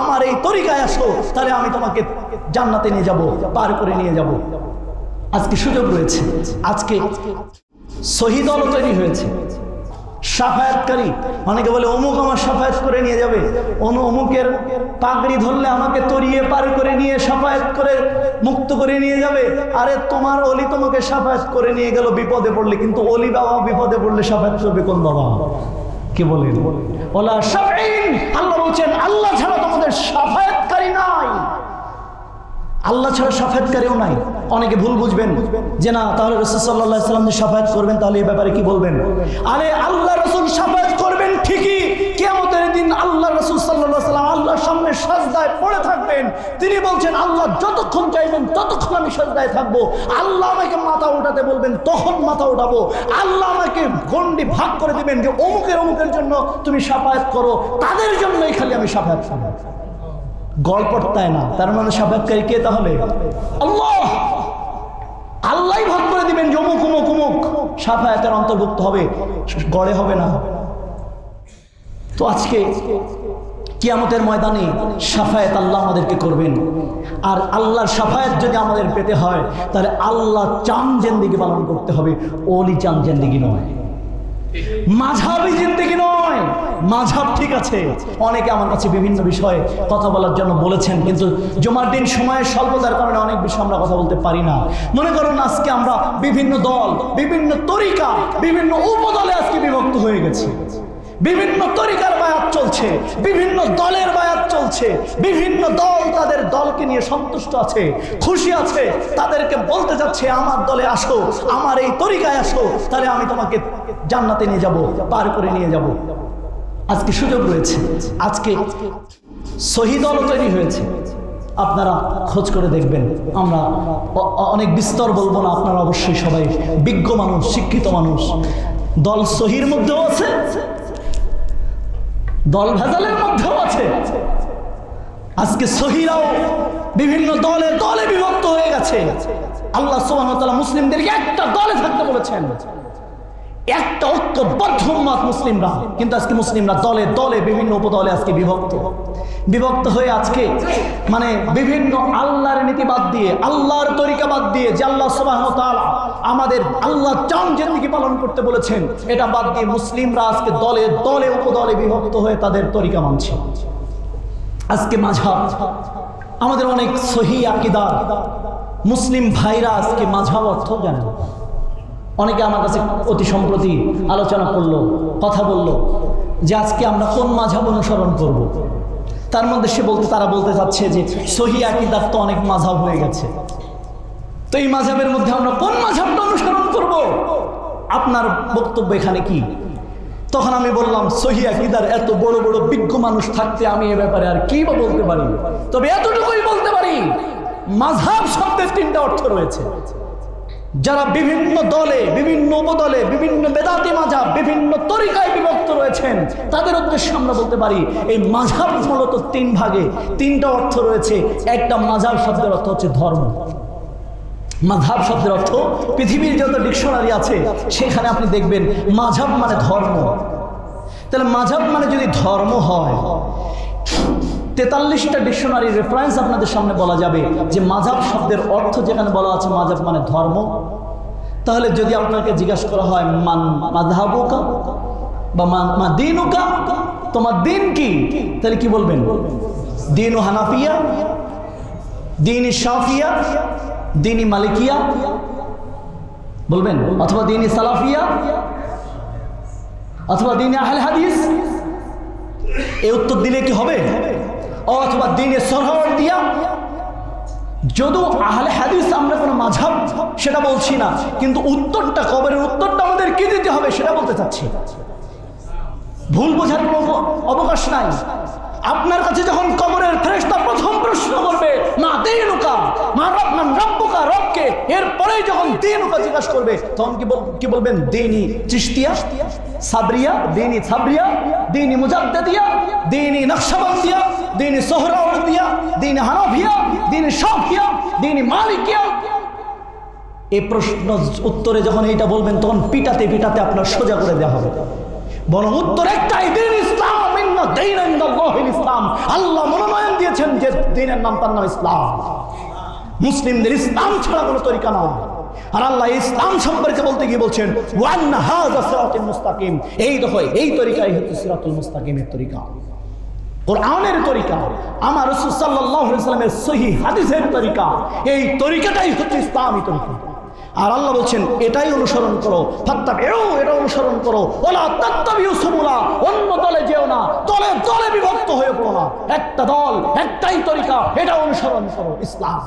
আমার এই তরিকায় আসো, তাহলে আমি তোমাকে জান্নাতে নিয়ে যাব, পার করে নিয়ে যাব। আজকে সুযোগ রয়েছে। আজকে শহীদ দল তৈরি হয়েছে। সাফায়াতকারী, অনেকে বলে, অমুক আমার সাফায়াত করে নিয়ে যাবে। অনু অমুকের পাগড়ি ধরলে আমাকে তরিয়ে পার করে নিয়ে সাফায়াত করে মুক্ত করে নিয়ে যাবে। আরে, তোমার অলি তোমাকে সাফায়াত করে নিয়ে গেল বিপদে পড়লে, কিন্তু অলি বাবা বিপদে পড়লে সাফায়াত করবে কোন বাবা? কি বলেন? ওলা সাফাইন বলছেন, আল্লাহ ছাড়া তোমাদের সাফায়াতকারী নাই। আল্লাহ ছাড়া সাফায়াতকারীও নাই। অনেকে ভুল বুঝবেন যে না, তাহলে রসুল সাল্লাহ সাল্লাম যে সাফায়াত করবেন, তাহলে এই ব্যাপারে কি বলবেন? আরে আল্লাহ রসুল সাফায়াত করবেন ঠিকই। কেমতের দিন আল্লাহ রসুল সাল্লাহ সাল্লাম আল্লাহর সামনে সাজদায় পড়ে থাকবেন তিনি বলছেন, আল্লাহ যতক্ষণ চাইবেন, ততক্ষণ আমি সাজদায় থাকব। আল্লাহ আমাকে মাথা উঠাতে বলবেন, তখন মাথা উঠাবো। আল্লাহ আমাকে গন্ডি ভাগ করে দিবেন যে অমুকের অমুকের জন্য তুমি সাফায়াত করো। তাদের জন্যই খালি আমি সাফায়াত করব গল্পট তাই না? তার মানে সাফাতকারী কে তাহলে? আল্লাহ! আল্লাহ ভাগ করে দিবেন যে অমুক অমুক অমুক। সাফায়াতের অন্তর্ভুক্ত হবে, গড়ে হবে না। তো আজকে কিয়ামতের ময়দানে সাফায়াত আল্লাহ আমাদেরকে করবেন। আর আল্লাহর সাফায়াত যদি আমাদের পেতে হয়, তাহলে আল্লাহ চান জেন্দিগি পালন করতে হবে অলি চান জেন্দিগি নয়। মাঝাবি জিন্দিগি নয়। মাঝাব ঠিক আছে। অনেকে আমার কাছে বিভিন্ন বিষয়ে কথা বলার জন্য বলেছেন, কিন্তু জমার দিন সময়ের স্বল্পতার কারণে অনেক বিষয়ে আমরা কথা বলতে পারি না। মনে করুন, আজকে আমরা বিভিন্ন দল, বিভিন্ন তরিকা, বিভিন্ন উপদলে আজকে বিভক্ত হয়ে গেছি। বিভিন্ন তরিকার বায়াত চলছে, বিভিন্ন দলের বায়াত চলছে, বিভিন্ন দল তাদের দলকে নিয়ে সন্তুষ্ট আছে, খুশি আছে, তাদেরকে বলতে যাচ্ছে, আমার দলে আসো, আমার এই তরিকায় আসো, তাহলে আমি তোমাকে জান্নাতে নিয়ে যাব, পার করে নিয়ে যাব। আজকে সুযোগ রয়েছে, আজকে শহীদ দল তৈরি হয়েছে। আপনারা খোঁজ করে দেখবেন, আমরা অনেক বিস্তর বলব না, আপনারা অবশ্যই সবাই বিজ্ঞ মানুষ, শিক্ষিত মানুষ। দল সহির মধ্যেও আছে দল ভেজালের মধ্যেও আছে। আজকে সহিরাও বিভিন্ন দলে দলে বিভক্ত হয়ে গেছে। আল্লাহ সোহানতলা মুসলিমদেরকে একটা দলে থাকতে বলেছেন। একটা ঐক্যবদ্ধ মুসলিমরা। কিন্তু আজকে মুসলিমরা দলে দলে বিভিন্ন উপদলে আজকে বিভক্ত। বিভক্ত হয়ে আজকে মানে বিভিন্ন আল্লাহর নীতি বাদ দিয়ে, আল্লাহর তরিকা বাদ দিয়ে যে আল্লাহ তাআলা আমাদের আল্লাহ চান জিন্দেগি পালন করতে বলেছেন, এটা বাদ দিয়ে মুসলিমরা আজকে দলে দলে, উপদলে বিভক্ত হয়ে তাদের তরিকা মানছে আজকে মাঝহাব, আমাদের অনেক সহি আকিদার মুসলিম ভাইরা আজকে মাঝহাব অর্থ জানে অনেকে আমার কাছে অতি সম্প্রতি আলোচনা করল, কথা বলল যে আজকে আমরা কোন মাঝাব অনুসরণ করব। তার মধ্যে সে বলতে, তারা বলতে চাচ্ছে যে সহি আকিদার তো অনেক মাঝাব হয়ে গেছে। তো এই মাঝাবের মধ্যে আমরা কোন মাঝাবটা অনুসরণ করব। আপনার বক্তব্য এখানে কি? তখন আমি বললাম, সহি আকিদার এত বড় বড় বিজ্ঞ মানুষ থাকতে আমি এ ব্যাপারে আর কি বা বলতে পারি? তবে এতটুকুই বলতে পারি, মাঝাব শব্দের তিনটা অর্থ রয়েছে। যারা বিভিন্ন দলে, বিভিন্ন উপদলে, বিভিন্ন বেদাতি মাঝাব, বিভিন্ন তরিকায় বিভক্ত রয়েছেন, তাদের উদ্দেশ্যে আমরা বলতে পারি, এই মাঝাব মূলত তিন ভাগে, তিনটা অর্থ রয়েছে। একটা মাঝাব শব্দের অর্থ হচ্ছে ধর্ম। মাঝাব শব্দের অর্থ, পৃথিবীর যত ডিকশনারি আছে, সেখানে আপনি দেখবেন মাঝাব মানে ধর্ম। তাহলে মাঝাব মানে যদি ধর্ম হয় তেতাল্লিশটা ডিকশনারি রেফারেন্স আপনাদের সামনে বলা যাবে যে মাঝাব শব্দের অর্থ যেখানে বলা আছে মাঝাব মানে ধর্ম। তাহলে যদি আপনাকে জিজ্ঞাসা করা হয়, মান মাধাবুকা বা মা- দিনুকা? তোমার দিন কি? তাহলে কি বলবেন? দিন হানাফিয়া, দিন শাফিয়া, দিনী মালিকিয়া বলবেন? অথবা দিনী সালাফিয়া, অথবা দিনে আহলে হাদিস? এই উত্তর দিলে কি হবে? অথবা দিনে সরহর দিয়া। যদিও আহলে হাদিস আমরা কোনো মাঝাব সেটা বলছি না। কিন্তু উত্তরটা, কবরের উত্তরটা আমাদের কি দিতে হবে সেটা বলতে চাচ্ছি। ভুল বোঝার কোনো অবকাশ নাই। আপনার কাছে যখন কবরের ফেরেশতা প্রথম প্রশ্ন করবে, মা দিনুকা মা রব মান রব্বুকা রবকে এরপরেই যখন দিনুকা জিজ্ঞাসা করবে, তখন কি কি বলবেন? দিনী চিশতিয়া, সাবরিয়া, দিনী সাবরিয়া, দিনী মুজাদ্দিদিয়া, দিনী নকশবন্দিয়া, দিনী সোহরাওয়ার্দিয়া, দিনী হানাফিয়া, দিনী শাফিয়া, দিনী মালিকিয়া। এই প্রশ্ন উত্তরে যখন এইটা বলবেন, তখন পিটাতে পিটাতে আপনার সোজা করে দেওয়া হবে। বরং উত্তর একটাই, দিন ইসলাম দীনা ইসলাম। আল্লাহ মনোনয়ন দিয়েছেন যে দিনের নাম তার নাম ইসলাম। মুসলিমদের ইসলাম ছাড়া কোনো তরিকা নয়। আর আল্লাহ ইসলাম সম্পর্কে বলতে গিয়ে বলছেন সিরাতুল মুস্তাকিম। এই এই তরিকাই হচ্ছে সিরাতুল মুস্তাকিমের তরিকা। কোরআনের তরিকা, আমার সহি হাদিসের তরিকা, এই তরিকাটাই হচ্ছে ইসলামী তরিকা। আর আল্লাহ বলছেন, এটাই অনুসরণ করো এও এটা অনুসরণ করো। ওলা অন্য দলে যেও না, দলে দলে বিভক্ত হয়ে পড়ো না। একটা দল, একটাই তরিকা, এটা অনুসরণ করো, ইসলাম।